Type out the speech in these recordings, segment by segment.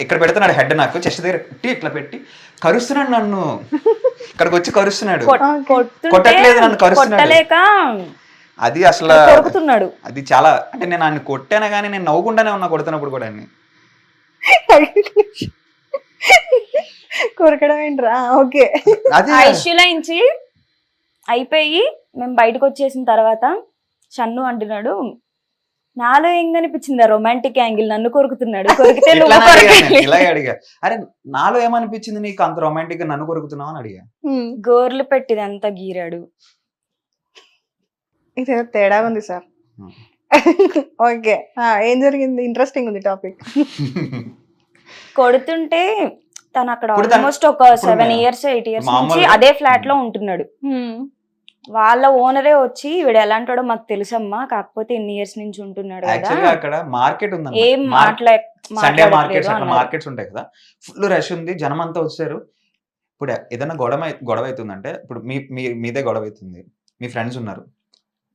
ఇక్కడ పెడుతున్నాడు హెడ్ నాకు చెస్ట్ దగ్గర పెట్టి ఇట్లా పెట్టి కరుస్తున్నాడు నన్ను. ఇక్కడికి వచ్చి కరుస్తున్నాడు. కొట్టట్లేదు నన్ను కరుస్తున్నాడు. కొట్టలేక అది అసలు కొరుకుతున్నాడు అది చాలా అంటే నేను ఆయన కొట్టాను కానీ నేను నవ్వుకుండానే ఉన్నా కొడుతున్నప్పుడు కూడా అన్ని. కొరకడం ఏంట్రా? ఓకే. నుంచి అయిపోయి మేము బయటకు వచ్చేసిన తర్వాత షన్ను అంటున్నాడు నాలో ఏం కనిపించింది రొమాంటిక్ యాంగిల్ నన్ను కొరుకుతున్నాడు. కొరికితే అడిగా. ఇలాగే అరే నాలో ఏమనిపించింది నీకు? అంత రొమాంటిక్గా నన్ను కొరుకుతున్నావు అని అడిగా. గోర్లు పెట్టిదంతా గీరాడు. ఇది ఏదో తేడా ఉంది సార్. ఓకే. ఏం జరిగింది? ఇంట్రెస్టింగ్ ఉంది టాపిక్ కొడుతుంటే తను అక్కడ ఆల్మోస్ట్ ఒక సెవెన్ ఇయర్స్ ఎయిట్ ఇయర్స్ నుంచి అదే ఫ్లాట్లో ఉంటున్నాడు. వాళ్ళ ఓనరే వచ్చి వీడు ఎలాంటోడో మాకు తెలుసమ్మా కాకపోతే ఎన్ని ఇయర్స్ నుంచి ఉంటున్నాడు అక్కడ మార్కెట్ ఉంది ఏం మాట్లా సండే మార్కెట్స్ అక్కడ మార్కెట్స్ ఉంటాయి కదా. ఫుల్ రష్ ఉంది జనం అంతా వచ్చారు. ఇప్పుడు ఏదైనా గొడవ గొడవ అవుతుందంటే ఇప్పుడు మీ మీ మీదే గొడవ అవుతుంది. మీ ఫ్రెండ్స్ ఉన్నారు.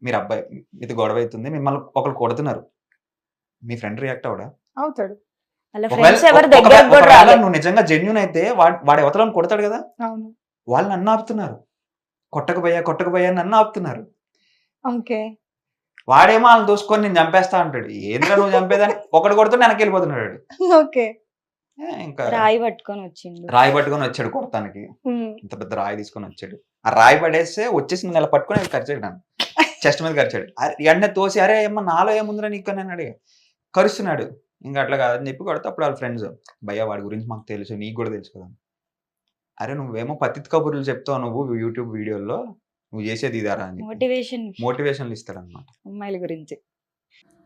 మీరు అబ్బాయి మీది గొడవ అవుతుంది. మిమ్మల్ని ఒకరు కొడుతున్నారు. మీ ఫ్రెండ్ రియాక్ట్ అవడా? అవుతాడు. నువ్వు నిజంగా జెన్యున్ అయితే వాడు వాడు ఎవతలను కొడతాడు కదా? అవును. వాళ్ళు నన్ను ఆపుతున్నారు కొట్టకపోయా కొట్టకపోయా నన్ను ఆపుతున్నారు. ఓకే. వాడేమో వాళ్ళని దూసుకొని నేను చంపేస్తా అంటాడు. ఏంద్రా నువ్వు చంపేదని? ఒకటి కొడుతుంటే వెనక్కి వెళ్ళిపోతున్నాడు. ఓకే. ఇంకా రాయి పట్టుకొని వచ్చిండు. రాయి పట్టుకొని వచ్చాడు కొడతానికి. ఇంత పెద్ద రాయి తీసుకొని వచ్చాడు. ఆ రాయి పడేస్తే వచ్చేసి నేను ఇలా పట్టుకొని కరిచాడు నన్ను. చెస్ట్ మీద కరిచాడు. అరే ఎండ తోసి అరే ఏమో నాలో ఏముందిరా నీకు? నేను అడిగా. కరుస్తున్నాడు. ఇంకా అట్లా కాదని చెప్పి కొడితే అప్పుడు వాళ్ళ ఫ్రెండ్స్ భయ్య వాడి గురించి మాకు తెలుసు నీకు కూడా తెలుసు కదా. అరే నువ్వేమో పతిత్ కబుర్లు చెప్తావు నువ్వు యూట్యూబ్ వీడియోల్లో. నువ్వు చేసేది ఇదారా అని మోటివేషన్ మోటివేషన్లు ఇస్తాడు అనమాట అమ్మాయిల గురించి.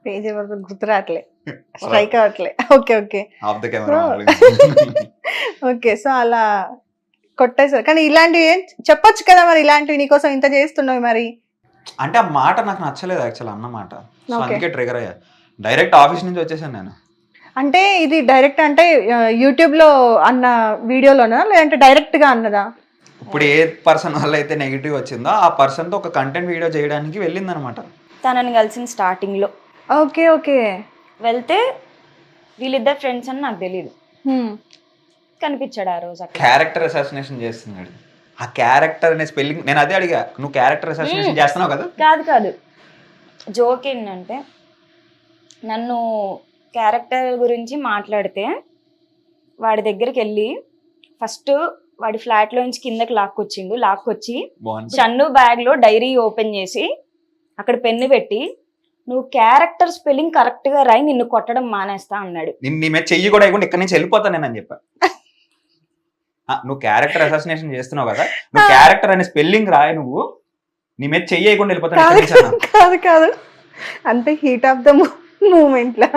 పేజ్ ఎవరు గుర్తు రావట్లే. స్ట్రైక్ అవ్వట్లే. Okay okay. Off the camera okay so అలా కొట్టేశారు. కానీ ఇలాంటివి ఏం చెప్పొచ్చు కదా మరి ఇలాంటివి నీకోసం ఇంత చేస్తున్నావు మరి? అంటే ఆ మాట నాకు నచ్చలేదు యాక్చువల్ అన్న మాట సో. అందుకే ట్రిగర్ అయ్యా. డైరెక్ట్ ఆఫీస్ నుంచి వచ్చేసాను నేను. అంటే ఇది డైరెక్ట్ అంటే యూట్యూబ్లో అన్న వీడియోలోనా? లేదంటే డైరెక్ట్గా అన్నదా? ఇప్పుడు ఏ పర్సన్ వల్ల అయితే నెగిటివ్ వచ్చిందో ఆ పర్సన్తో ఒక కంటెంట్ వీడియో చేయడానికి వెళ్ళింది అనమాట తనని కలిసిన స్టార్టింగ్లో ఓకే ఓకే. వెళ్తే వీళ్ళిద్దరు ఫ్రెండ్స్ అని నాకు తెలియదు కనిపించాడు ఆ రోజు అక్కడ. క్యారెక్టర్ అసాసినేషన్ చేస్తున్నాడు. ఆ క్యారెక్టర్ అనే స్పెల్లింగ్ నేను అదే అడిగా నువ్వు క్యారెక్టర్ అసాసినేషన్ చేస్తున్నావు కదా? కాదు కాదు. జోక్ ఏంటంటే నన్ను క్యారెక్టర్ గురించి మాట్లాడితే వాడి దగ్గరికి వెళ్ళి ఫస్ట్ వాడి ఫ్లాట్ లోంచి కిందకి లాక్కొచ్చిండు లాక్కొచ్చి షన్ను బ్యాగ్లో డైరీ ఓపెన్ చేసి అక్కడ పెన్ను పెట్టి నువ్వు క్యారెక్టర్ స్పెల్లింగ్ కరెక్ట్గా రాయి నిన్ను కొట్టడం మానేస్తా అన్నాడు. నీ మీద చెయ్యి కూడా ఇక్కడి నుంచి వెళ్ళిపోతాను నేను అని చెప్పా. నువ్వు క్యారెక్టర్ అసాసినేషన్ చేస్తున్నావు కదా నువ్వు క్యారెక్టర్ అనే స్పెల్లింగ్ రాయి నువ్వు నీ మీద చెయ్యి వేయకుండా వెళ్ళిపోతాను. కాదు కాదు అంటే హీట్ ఆఫ్ ద మూమెంట్లో.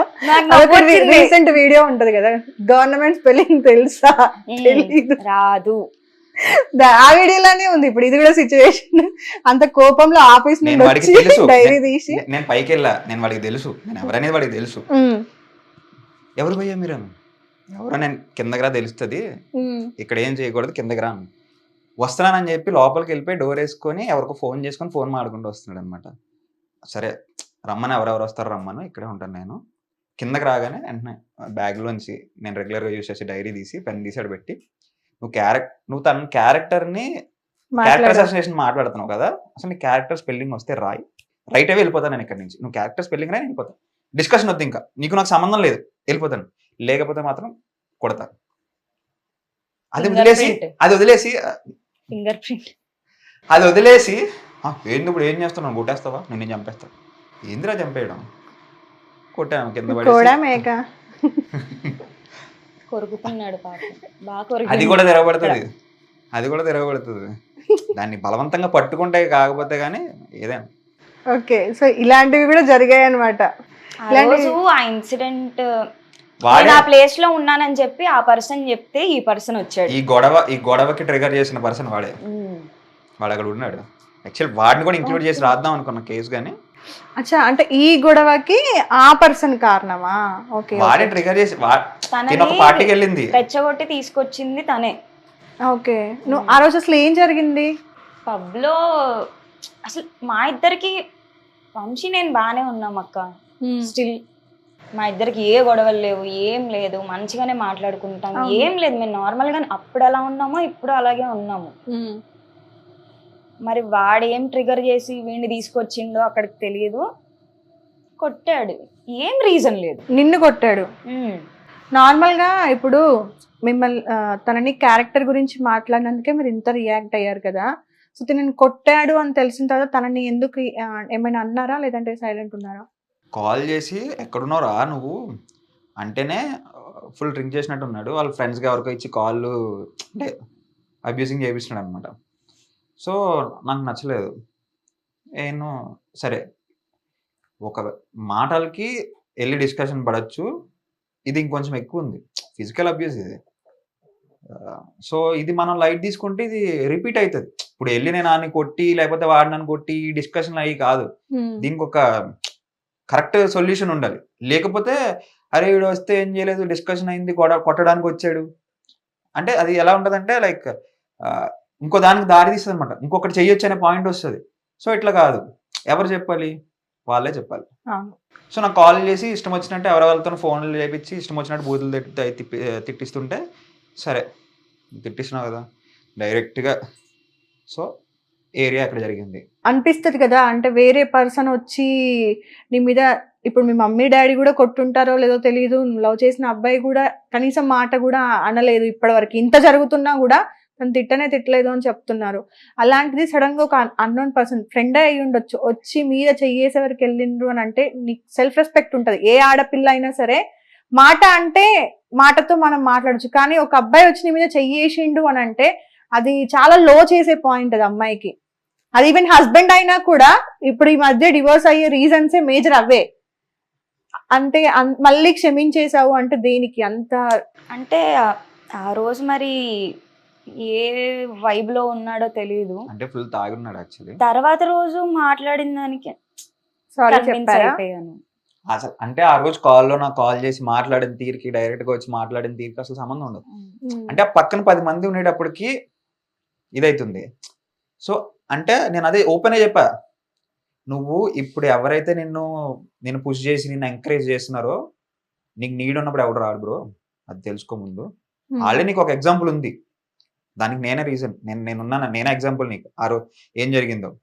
రీసెంట్ వీడియో ఉంటది కదా గవర్నమెంట్ స్పెల్లింగ్ తెలుసా. రాదు. ఆ వీడియోలోనే ఉంది. ఇప్పుడు ఇది కూడా సిచ్యువేషన్ అంత కోపంలో ఆఫీస్ నుండి వచ్చి డైరీ తీసి. నేను పైకి వెళ్ళా. నేను వాడికి తెలుసు. నేను ఎవరనేది వాడికి తెలుసు. ఎవరు పోయా మీరు. ఎవరో నేను కిందకి రా తెలుస్తుంది. ఇక్కడ ఏం చేయకూడదు కిందకి రా. అని. వస్తున్నానని చెప్పి లోపలికి వెళ్ళిపోయి డోర్ వేసుకొని ఎవరికో ఫోన్ చేసుకొని ఫోన్ మాడుకుంటూ వస్తున్నాడు అనమాట సరే రమ్మని ఎవరెవరు వస్తారో రమ్మను ఇక్కడే ఉంటాను నేను. కిందకి రాగానే వెంటనే బ్యాగ్లోంచి నేను రెగ్యులర్గా యూస్ చేసే డైరీ తీసి పెన్ తీసాడు పెట్టి నువ్వు క్యారెక్టర్ నువ్వు తన క్యారెక్టర్ని క్యారెక్టర్. అసోసియేషన్ మాట్లాడుతున్నావు కదా అసలు నీ క్యారెక్టర్ స్పెల్లింగ్ వస్తే రాయి. రైట్ అవే వెళ్ళిపోతాను నేను ఇక్కడ నుంచి. నువ్వు క్యారెక్టర్ స్పెల్లింగ్ రాయి వెళ్ళిపోతాను. డిస్కషన్ వద్దు ఇంకా. నీకు నాకు సంబంధం లేదు. వెళ్ళిపోతాను. లేకపోతే మాత్రం కొడతా. అది వదిలేసి. అది వదిలేసి ఫింగర్ ప్రింట్ అది వదిలేసి "ఆ, ఏంది ఇప్పుడు ఏం చేస్తున్నావు? కొట్టేస్తావా? నేను నేను చంపేస్తా. ఏందిరా చంపేయడం. కొట్టాను కింద కూడా పడేసి మేక? కొరుకుతున్నాడు పాప. బాగా అది కూడా తిరగబడుతుంది అది కూడా తిరగబడుతుంది దాన్ని బలవంతంగా పట్టుకుంటే కాకపోతే కానీ ఏదైనా ఓకే సో ఇలాంటివి కూడా జరిగాయి అనమాట ఆ రోజు ఆ ఇన్సిడెంట్ వాడే నేను ఆ ప్లేస్లో ఉన్నానని చెప్పి ఆ పర్సన్ చెప్తే ఈ పర్సన్ వచ్చాడు. ఈ గొడవ ఈ గొడవకి ట్రిగర్ చేసిన పర్సన్ వాడే. వాడు అక్కడ ఉన్నాడు. యాక్చువల్ వాడిని కూడా ఇంక్లూడ్ చేసి రాద్దాం అనుకున్న కేసు కానీ అచ్చా అంటే ఈ గొడవకి ఆ పర్సన్ కారణమా? ఓకే వాడే ట్రిగర్ చేసి తిను ఒక పార్టీకి వెళ్ళింది. రెచ్చగొట్టి తీసుకొచ్చింది తనే. ఓకే. నువ్వు ఆ రోజు అసలు ఏం జరిగింది? పబ్లో అసలు మా ఇద్దరికి వంశీ నేను బాగానే ఉన్నాం అక్క. స్టిల్ మా ఇద్దరికి ఏ గొడవలు లేవు ఏం లేదు. మంచిగానే మాట్లాడుకుంటాం. ఏం లేదు. మేము నార్మల్ గానే అప్పుడు ఎలా ఉన్నామో ఇప్పుడు అలాగే ఉన్నాము. మరి వాడు ఏం ట్రిగర్ చేసి వీడిని తీసుకొచ్చిండో అక్కడికి తెలియదు. కొట్టాడు. ఏం రీజన్ లేదు. నిన్ను కొట్టాడు. ఉమ్. నార్మల్గా ఇప్పుడు మిమ్మల్ని తనని క్యారెక్టర్ గురించి మాట్లాడినందుకే మీరు ఇంత రియాక్ట్ అయ్యారు కదా. సో నేను కొట్టాడు అని తెలిసిన తర్వాత తనని ఎందుకు ఏమైనా అన్నారా? లేదంటే సైలెంట్ ఉన్నారా? కాల్ చేసి ఎక్కడున్నారా నువ్వు? అంటేనే ఫుల్ డ్రింక్ చేసినట్టు ఉన్నాడు వాళ్ళ ఫ్రెండ్స్కి ఎవరికో ఇచ్చి కాల్ అంటే అబ్యూసింగ్ చేపిస్తున్నాడు అనమాట సో నాకు నచ్చలేదు. నేను సరే. ఒక మాటలకి వెళ్ళి డిస్కషన్ పడచ్చు. ఇది ఇంకొంచెం ఎక్కువ ఉంది. ఫిజికల్ అబ్యూస్ ఇది. సో ఇది మనం లైట్ తీసుకుంటే ఇది రిపీట్ అవుతుంది ఇప్పుడు వెళ్ళి నేను ఆని కొట్టి లేకపోతే వాడు నన్ను కొట్టి డిస్కషన్ అయ్యి కాదు. దీనికి ఒక కరెక్ట్ సొల్యూషన్ ఉండాలి. లేకపోతే అరే వీడు వస్తే ఏం చేయలేదు? డిస్కషన్ అయింది కొడ కొట్టడానికి వచ్చాడు. అంటే అది ఎలా ఉంటుందంటే లైక్ ఇంకో దానికి దారి తీస్తుంది అనమాట ఇంకొకటి చెయ్యొచ్చు అనే పాయింట్ వస్తుంది. సో ఇట్లా కాదు. ఎవరు చెప్పాలి? వాళ్ళే చెప్పాలి. సో నాకు కాల్ చేసి ఇష్టం వచ్చినట్టు ఎవరి వాళ్ళతో ఫోన్లు చేపించి ఇష్టం వచ్చినట్టు బూతులు తిట్టి తిప్పి తిట్టిస్తుంటే సరే తిట్టిస్తున్నావు కదా డైరెక్ట్గా. సో ఏరియా అక్కడ జరిగింది? అనిపిస్తుంది కదా అంటే వేరే పర్సన్ వచ్చి నీ మీద ఇప్పుడు మీ మమ్మీ డాడీ కూడా కొట్టుంటారో లేదో తెలియదు లవ్ చేసిన అబ్బాయి కూడా కనీసం మాట కూడా అనలేదు ఇప్పటివరకు. ఇంత జరుగుతున్నా కూడా తను తిట్టనే తిట్టలేదు అని చెప్తున్నారు. అలాంటిది సడన్గా ఒక అన్నోన్ పర్సన్ ఫ్రెండ్ అయి ఉండొచ్చు. వచ్చి మీద చెయ్యేసే వరకు వెళ్ళిండ్రు అని అంటే నీకు సెల్ఫ్ రెస్పెక్ట్ ఉంటుంది. ఏ ఆడపిల్ల అయినా సరే మాట అంటే మాటతో మనం మాట్లాడొచ్చు. కానీ ఒక అబ్బాయి వచ్చి నీ మీద చెయ్యేసిండు అని అంటే అది చాలా లో చేసే పాయింట్ అది అమ్మాయికి. అది ఈవెన్ హస్బెండ్ అయినా కూడా ఇప్పుడు ఈ మధ్య డివోర్స్ అయ్యే రీజన్సే మేజర్ అవే. అంటే మళ్ళీ క్షమించేశావు అంటే దేనికి అంత అంటే ఆ రోజు మరి ఏ వైబ్లో ఉన్నాడో తెలియదు అంటే ఫుల్ తాగున్నాడు యాక్చువల్లీ తర్వాత రోజు మాట్లాడిన దానికి సారీ convince చెప్పారా? అయిపోయాను. అసలు అంటే ఆ రోజు కాల్లో నాకు కాల్ చేసి మాట్లాడిన తీరికి డైరెక్ట్గా వచ్చి మాట్లాడిన తీరికి అసలు సంబంధం ఉండదు. అంటే ఆ పక్కన పది మంది ఉండేటప్పటికి ఇదైతుంది. సో అంటే నేను అదే ఓపెన్ చెప్పా. నువ్వు ఇప్పుడు ఎవరైతే నిన్ను నేను పుష్ చేసి నిన్ను ఎంకరేజ్ చేస్తున్నారో నీకు నీడ్ ఉన్నప్పుడు ఎవడు రాడు బ్రో అది తెలుసుకో ముందు. ఆల్రెడీ నీకు ఒక ఎగ్జాంపుల్ ఉంది. దానికి నేనే రీజన్ నేను నేనున్నాను? నేనే ఎగ్జాంపుల్ నీకు. ఆ రోజు ఏం జరిగిందో.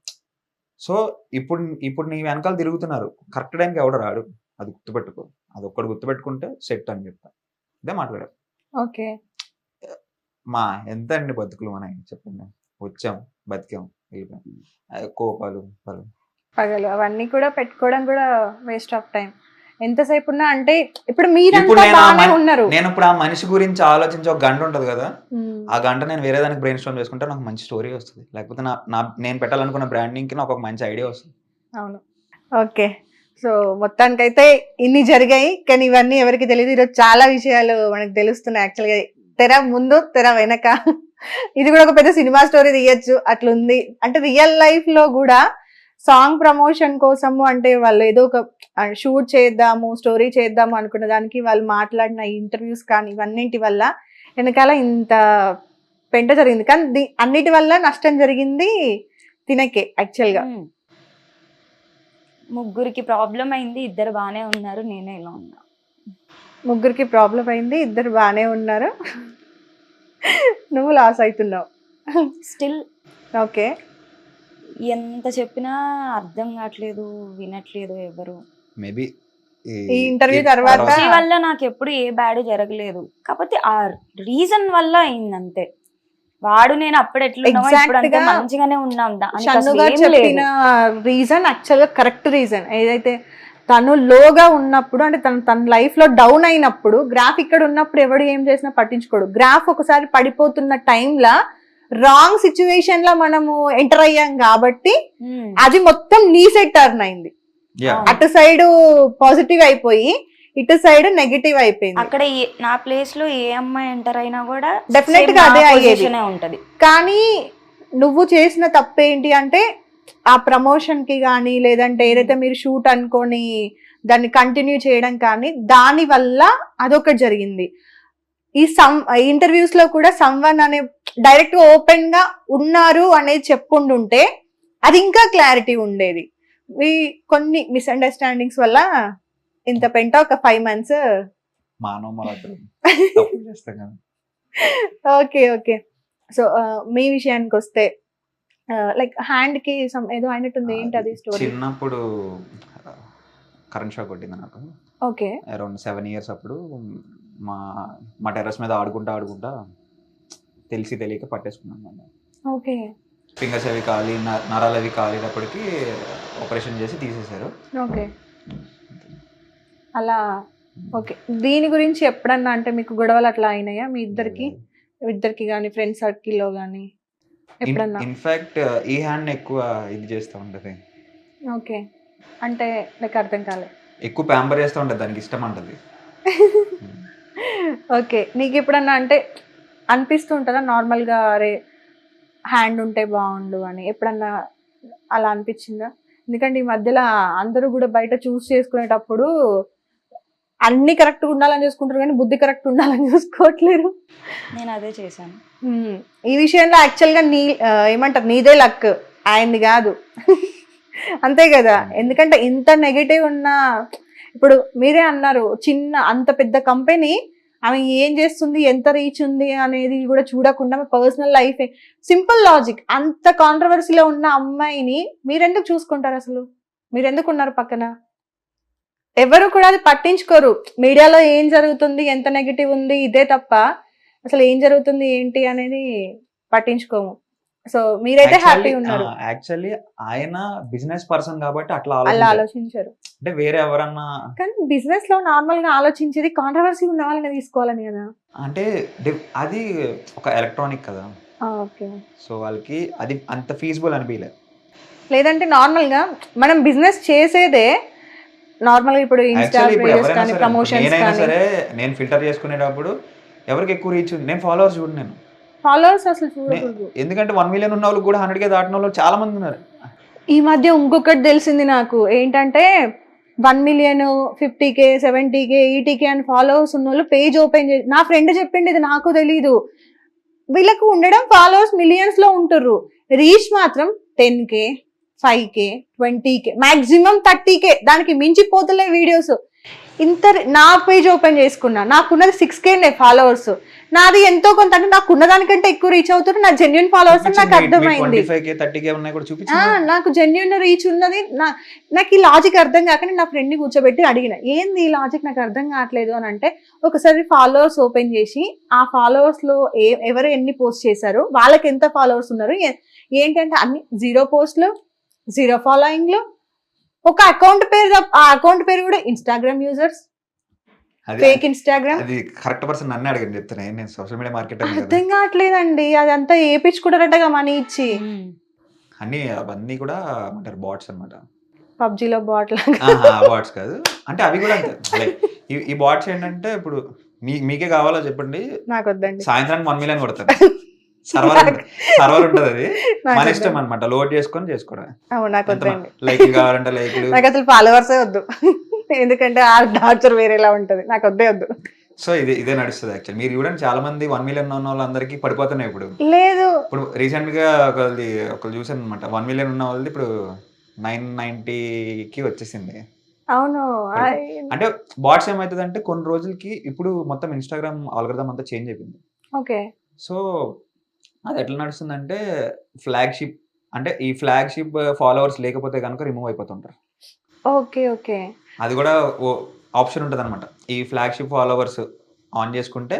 సో ఇప్పుడు ఇప్పుడు నీ వెనకాల తిరుగుతున్నారు. కరెక్ట్ టైంకి ఎవడు రాడు. అది గుర్తుపెట్టుకో. అది ఒక్కడు గుర్తుపెట్టుకుంటే సెట్ అని చెప్తా. ఇదే మాట్లాడారు ఓకే. మా ఎంత అండి బతుకులు మన చెప్పండి. వచ్చాం బతికాం వెళ్ళిపోయాం. కోపాలు పలు పగలు. అవన్నీ కూడా పెట్టుకోవడం కూడా వేస్ట్ ఆఫ్ టైం ఎంతసేపు ఉన్నా అంటే ఇప్పుడు మీరంతా బాగానే ఉన్నారు. నేను ఇప్పుడు ఆ మనిషి గురించి ఆలోచించి ఒక గంట ఉంటది కదా. ఆ గంట నేను వేరే దానికి బ్రెయిన్ స్టామ్ చేసుకుంటే నాకు మంచి స్టోరీ వస్తుంది. లేకపోతే నా నా నేను పెట్టాలనుకున్న బ్రాండింగ్కి నాకు ఒక మంచి ఐడియా వస్తుంది. అవును. ఓకే. సో మొత్తానికైతే ఇన్ని జరిగాయి. కానీ ఇవన్నీ ఎవరికి తెలియదు ఈరోజు చాలా విషయాలు మనకు తెలుస్తున్నాయి. యాక్చువల్గా తెర ముందు తెర వెనక. ఇది కూడా ఒక పెద్ద సినిమా స్టోరీ తీయచ్చు. అట్లుంది. అంటే రియల్ లైఫ్లో కూడా సాంగ్ ప్రమోషన్ కోసము అంటే వాళ్ళు ఏదో ఒక షూట్ చేద్దాము స్టోరీ చేద్దాము అనుకున్న దానికి వాళ్ళు మాట్లాడిన ఇంటర్వ్యూస్ కానీ ఇవన్నింటి వల్ల వెనకాల ఇంత పెంట జరిగింది. కానీ అన్నిటి వల్ల నష్టం జరిగింది తినకే యాక్చువల్గా. ముగ్గురికి ప్రాబ్లం అయింది ఇద్దరు బాగానే ఉన్నారు నేనే ఇలా ఉన్నా. ముగ్గురికి ప్రాబ్లం అయింది ఇద్దరు బాగానే ఉన్నారు. నువ్వు లాస్ అవుతున్నావు. Still okay. ఎంత చెప్పినా అర్థం కావట్లేదు వినట్లేదు ఎవరు. మేబీ ఈ interview తర్వాత- వల్ల నాకు ఎప్పుడు ఏ బ్యాడ్ జరగలేదు. కాకపోతే ఆ రీజన్ వల్ల అయింది అంతే వాడు నేను అప్పుడు గా మంచిగానే ఉన్నాం. చెప్పిన రీజన్ యాక్చువల్గా కరెక్ట్ రీజన్ ఏదైతే తను లోగా ఉన్నప్పుడు అంటే తను తన లైఫ్లో డౌన్ అయినప్పుడు గ్రాఫ్ ఇక్కడ ఉన్నప్పుడు ఎవడు ఏం చేసినా పట్టించుకోడు. గ్రాఫ్ ఒకసారి పడిపోతున్న టైంలో రాంగ్ సిచ్యువేషన్లో మనము ఎంటర్ అయ్యాం కాబట్టి ఉమ్. అది మొత్తం నీ సైడ్ టర్న్ అయింది. యా అటు సైడ్ పాజిటివ్ అయిపోయి ఇటు సైడ్ నెగిటివ్ అయిపోయింది. అక్కడ నా ప్లేస్లో ఏ అమ్మాయి ఎంటర్ అయినా కూడా same గా అదే అయ్యేది. ఉంటది. కానీ నువ్వు చేసిన తప్పేంటి అంటే ఆ ప్రమోషన్కి కానీ లేదంటే ఏదైతే మీరు షూట్ అనుకొని దాన్ని కంటిన్యూ చేయడం కానీ దాని వల్ల అదొకటి జరిగింది. ఈ సమ్ ఇంటర్వ్యూస్లో కూడా సమ్వన్ అనే డైరెక్ట్ ఓపెన్గా ఉన్నారు అనేది చెప్పుండుంటే అది ఇంకా క్లారిటీ ఉండేది. ఈ కొన్ని మిస్అండర్స్టాండింగ్స్ వల్ల ఇంత పెంట ఒక five months okay okay so మీ విషయానికి వస్తే లైక్ హ్యాండ్కి ఏదో అయినట్టుంది ఏంటి అది స్టోరీ చిన్నప్పుడు కరెంట్ షాక్ కొట్టింది నాకు. ఓకే అరౌండ్ సెవెన్ ఇయర్స్ అప్పుడు మా మా టెర్రస్ మీద ఆడుకుంటా ఆడుకుంటా తెలిసి తెలియక పట్టేసుకున్నాను ఓకే. ఫింగర్స్ అవి కాలి నరాలు అవి కాలినప్పటికీ ఆపరేషన్ చేసి తీసేశారు. ఓకే. అలా ఓకే. దీని గురించి ఎప్పుడన్నా అంటే మీకు గొడవలు అట్లా అయినాయా? మీ ఇద్దరికి ఇద్దరికి కానీ ఫ్రెండ్ సర్కిల్లో కానీ ఎప్పుడన్నా? ఇన్ఫాక్ట్ ఈ హ్యాండ్ ఎక్కువ ఇది చేస్తూ ఉంటది. ఓకే. అంటే నాకు అర్థం కాలే. ఎక్కువ ప్యాంపర్ చేస్తూ ఉంటది దానికి ఇష్టం అంటది. ఓకే. నీకు ఎప్పుడన్నా అంటే అనిపిస్తూ ఉంటుందా నార్మల్గా అరే హ్యాండ్ ఉంటే బాగుండు అని? ఎప్పుడన్నా అలా అనిపించిందా? ఎందుకంటే ఈ మధ్యలో అందరూ కూడా బయట చూస్ చేసుకునేటప్పుడు అన్ని కరెక్ట్గా ఉండాలని చూసుకుంటారు కానీ బుద్ధి కరెక్ట్ ఉండాలని చూసుకోవట్లేరు. నేను అదే చేశాను. ఈ విషయంలో యాక్చువల్గా నీ ఏమంటారు? నీదే లక్. ఆయనది కాదు. అంతే కదా? ఎందుకంటే ఇంత నెగిటివ్ ఉన్న ఇప్పుడు మీరే అన్నారు చిన్న అంత పెద్ద కంపెనీ ఆమె ఏం చేస్తుంది ఎంత రీచ్ ఉంది అనేది కూడా చూడకుండా పర్సనల్ లైఫ్ సింపుల్ లాజిక్ అంత కాంట్రవర్సీలో ఉన్న అమ్మాయిని మీరెందుకు చూసుకుంటారు అసలు? మీరెందుకు ఉన్నారు పక్కన? ఎవరు కూడా అది పట్టించుకోరు. మీడియాలో ఏం జరుగుతుంది ఎంత నెగిటివ్ ఉంది ఇదే తప్ప అసలు ఏం జరుగుతుంది ఏంటి అనేది పట్టించుకోము. సో మీరైతే హ్యాపీ ఉన్నారు. యాక్చువల్లీ ఆయన బిజినెస్ పర్సన్ కాబట్టి అట్లా అలా ఆలోచించారు. అంటే వేరే ఎవరన్నా కానీ బిజినెస్లో నార్మల్గా ఆలోచించేది కాంట్రవర్సీ ఉన్న వాళ్ళని తీసుకోవాలని కదా. అంటే అది ఒక ఎలక్ట్రానిక్ కదా. ఓకే. సో వాళ్ళకి అది అంత ఫీజిబుల్ అనిపించలేదు లేదంటే నార్మల్గా మనం బిజినెస్ చేసేదే నార్మల్గా ఇప్పుడు ఇన్స్టా ప్రమోషన్స్ సరే నేను ఫిల్టర్ చేసుకునేటప్పుడు ఎవరికి ఎక్కువ రీచ్ ఉంది? నేను ఫాలోవర్స్ చూడు నేను. ఫాలోవర్స్ అసలు చూడకూడదు. ఎందుకంటే వన్ మిలియన్ ఉన్న వాళ్ళు కూడా హండ్రెడ్ కే దాటిన వాళ్ళు చాలా మంది ఉన్నారు. ఈ మధ్య ఇంకొకటి తెలిసింది నాకు. ఏంటంటే one million fifty K seventy K eighty K అని ఫాలోవర్స్ ఉన్న వాళ్ళు పేజ్ ఓపెన్ చేసి నా ఫ్రెండ్ చెప్పింది ఇది నాకు తెలీదు. వీళ్ళకు ఉండడం ఫాలోవర్స్ మిలియన్స్లో ఉంటుర్రు. రీచ్ మాత్రం ten K five K twenty K maximum thirty K దానికి మించిపోతలే వీడియోస్ ఇంత నా పేజ్ ఓపెన్ చేసుకున్నా. నాకున్నది సిక్స్ కే ఫాలోవర్స్ నాది ఎంతో కొంత అంటే నాకున్న దానికంటే ఎక్కువ రీచ్ అవుతారు నా జెన్యున్ ఫాలోవర్స్ నాకు అర్థమైంది. నాకు జెన్యున్ రీచ్ ఉన్నది. నా నాకు ఈ లాజిక్ అర్థం కాక నా ఫ్రెండ్ని కూర్చోబెట్టి అడిగిన ఏంది ఈ లాజిక్ నాకు అర్థం కావట్లేదు? అని అంటే ఒకసారి ఫాలోవర్స్ ఓపెన్ చేసి ఆ followers లో ఏ ఎవరు ఎన్ని పోస్ట్ చేశారు వాళ్ళకి ఎంత ఫాలోవర్స్ ఉన్నారు ఏంటంటే అన్ని జీరో పోస్ట్లు జీరో ఫాలోయింగ్లు ఒక అకౌంట్ పేరు ఆ అకౌంట్ పేరు కూడా ఇన్స్టాగ్రామ్ యూజర్స్ ఫేక్ ఇన్స్టాగ్రామ్ అది కరెక్ట్ పర్సన్ నన్ను అడిగాను చెప్తున్నా ఏం నేను సోషల్ మీడియా మార్కెట్ అర్థం కావట్లేదండి అదంతా ఏపించుకుంటారటగా మనీ ఇచ్చి. అన్ని అవన్నీ కూడా ఏమంటారు బాట్స్ అనమాట పబ్జీలో బాట్ల బాట్స్ కాదు. అంటే అవి కూడా అంతే. ఈ- బాట్స్ ఏంటంటే ఇప్పుడు మీ మీకే కావాలో చెప్పండి. నాకు వద్దండి సాయంత్రానికి వన్ మిలియన్ కొడతారు. సర్వర్ సర్వర్ ఉంటుంది. అది. నాకు మన ఇష్టం. అనమాట లోడ్ చేసుకొని చేసుకోవడం అవును నాకు వద్దండి లైక్ కావాలంటే లైక్లు. నాకు అసలు ఫాలోవర్సే వద్దు. ఎందుకంటే ఆ టార్చర్ వేరేలా ఉంటది. నాకు వద్దే వద్దు. సో ఇది ఇదే నడుస్తుంది యాక్చువల్ మీరు చూడండి చాలా మంది వన్ మిలియన్ ఉన్న వాళ్ళందరికీ పడిపోతున్నాయి ఇప్పుడు. లేదు. ఇప్పుడు రీసెంట్గా ఒకళ్ళది ఒకళ్ళు చూసాను అనమాట వన్ మిలియన్ ఉన్న వాళ్ళది ఇప్పుడు నైన్ నైన్టీకి వచ్చేసింది. అవును. అంటే బాట్స్ ఏమవుతుంది అంటే కొన్ని రోజులకి ఇప్పుడు మొత్తం ఇన్స్టాగ్రామ్ ఆల్గరిథం అంతా చేంజ్ అయిపోయింది. ఓకే. సో అది ఎట్లా నడుస్తుందంటే ఫ్లాగ్షిప్ అంటే ఈ ఫ్లాగ్షిప్ ఫాలోవర్స్ లేకపోతే కనుక రిమూవ్ అయిపోతుంటారు. Okay okay. అది కూడా ఆప్షన్ ఉంటుంది అనమాట ఈ ఫ్లాగ్షిప్ ఫాలోవర్స్ ఆన్ చేసుకుంటే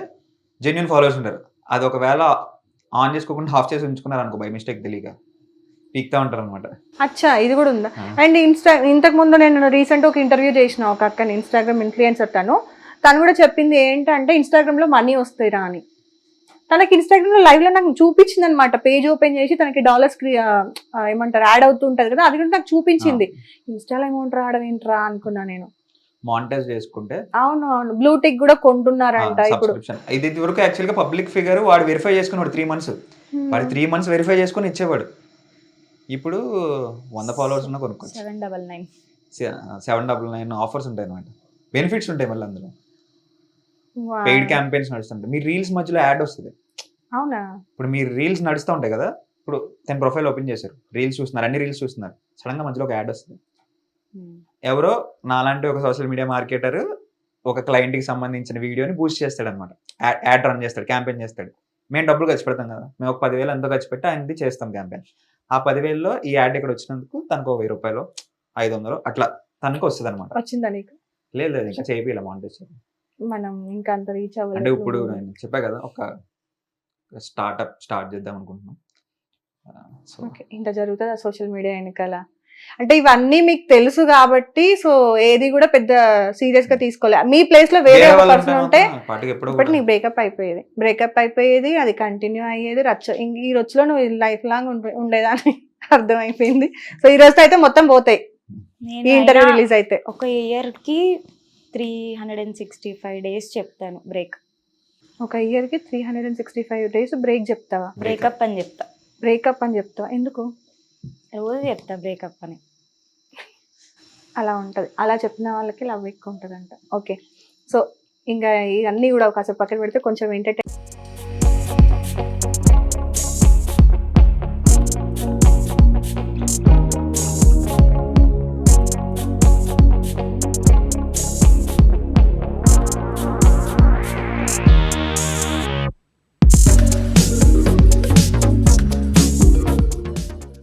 జెన్యున్ ఫాలోవర్స్ ఉంటారు. అది ఒకవేళ ఆన్ చేసుకోకుండా హాఫ్ చేసి ఉంచుకున్నారు అనుకో బై మిస్టేక్ తెలియక పీక్తా ఉంటారు అనమాట అచ్చా ఇది కూడా ఉందా? అండ్ ఇన్స్టా ఇంతకు ముందు నేను రీసెంట్ ఒక ఇంటర్వ్యూ చేసిన ఒక అక్కని ఇన్స్టాగ్రామ్ ఇన్ఫ్లుయెన్సర్ తను. తను కూడా చెప్పింది ఏంటంటే ఇన్స్టాగ్రామ్లో మనీ వస్తాయిరా అని. తనకి ఇన్స్టాగ్రామ్లో లైవ్లో నాకు చూపించింది అనమాట పేజ్ ఓపెన్ చేసి తనకి డాలర్స్ ఏమంటారు యాడ్ అవుతూ ఉంటది కదా అది కూడా నాకు చూపించింది. ఇన్స్టాలో అమౌంట్ రావడం ఏంట్రా అనుకున్నా నేను. మానిటైజ్ చేసుకుంటే? అవును అవును. బ్లూటిక్ కూడా కొంటున్నారంట ఇప్పుడు. ఇది వరకు యాక్చువల్గా పబ్లిక్ ఫిగర్ వాడు వెరిఫై చేసుకున్నాడు త్రీ మంత్స్ వాడు త్రీ మంత్స్ వెరిఫై చేసుకుని ఇచ్చేవాడు. ఇప్పుడు వంద ఫాలోవర్స్ ఉన్న కొనుక్కోవచ్చు. Seven double nine seven double nine offers ఉంటాయి అనమాట బెనిఫిట్స్ ఉంటాయి మళ్ళీ అందులో. పెయిడ్ క్యాంపెయిన్స్ నడుస్తుంటాయి. మీ రీల్స్ మధ్యలో యాడ్ వస్తుంది. అవునా? ఇప్పుడు మీరు రీల్స్ నడుస్తూ ఉంటాయి కదా? ఇప్పుడు తన ప్రొఫైల్ ఓపెన్ చేశారు. రీల్స్ చూస్తున్నారు అన్ని రీల్స్ చూస్తున్నారు. సడన్గా మధ్యలో ఒక యాడ్ వస్తుంది. ఎవరో నాలాంటి ఒక సోషల్ మీడియా మార్కెటర్ ఒక client కి సంబంధించిన వీడియోని బూస్ట్ చేస్తాడు అనమాట యాడ్ రన్ చేస్తాడు క్యాంపెయిన్ చేస్తాడు. మేము డబ్బులు ఖర్చు పెడతాం కదా? మేము ఒక పదివేలు ఎంతో ఖర్చు పెట్టి ఆయనది చేస్తాం క్యాంపెయిన్ ఆ పదివేల్లో ఈ యాడ్ ఇక్కడ వచ్చినందుకు తనకు వెయ్యి రూపాయలు ఐదు వందలు అట్లా తనకు వస్తుంది అనమాట వచ్చిందా నీకు? లేదు లేదు ఇంకా చేయాలి మానిటైజేషన్ మనం ఇంకా అంత రీచ్ అంటే అవ్వలేదు ఇప్పుడు నేను చెప్పా కదా ఒక స్టార్ట్అప్ స్టార్ట్ చేద్దాం అనుకుంటున్నాం. సో ఓకే ఇంత జరుగుతుంది ఆ సోషల్ మీడియా వెనకాల? అంటే ఇవన్నీ మీకు తెలుసు కాబట్టి సో ఏది కూడా పెద్ద సీరియస్గా తీసుకోలే. మీ ప్లేస్లో వేరే పర్సన్ ఉంటే ఇప్పటి నీకు బ్రేకప్ అయిపోయేది. బ్రేకప్ అయిపోయేది అది కంటిన్యూ అయ్యేది రచ్చ ఈ రొచ్చులో నువ్వు లైఫ్ లాంగ్ ఉండే- ఉండేదాన్ని అర్థమైపోయింది. సో ఈ రోజుతో అయితే మొత్తం పోతాయి. ఈ ఇంటర్వ్యూ రిలీజ్ అయితే. ఒక ఇయర్కి three hundred and sixty five days చెప్తాను బ్రేక్ ఒక ఇయర్కి three hundred and sixty five days break చెప్తావా బ్రేకప్ అని చెప్తా. బ్రేకప్ అని చెప్తావా? ఎందుకు? రోజు చెప్తా బ్రేకప్ అని. అలా ఉంటది. అలా చెప్పిన వాళ్ళకి లవ్ ఎక్కువ ఉంటదంట. ఓకే సో ఇంకా ఇవన్నీ కూడా కాసేపు పక్కన పెడితే కొంచెం ఎంటర్టైన్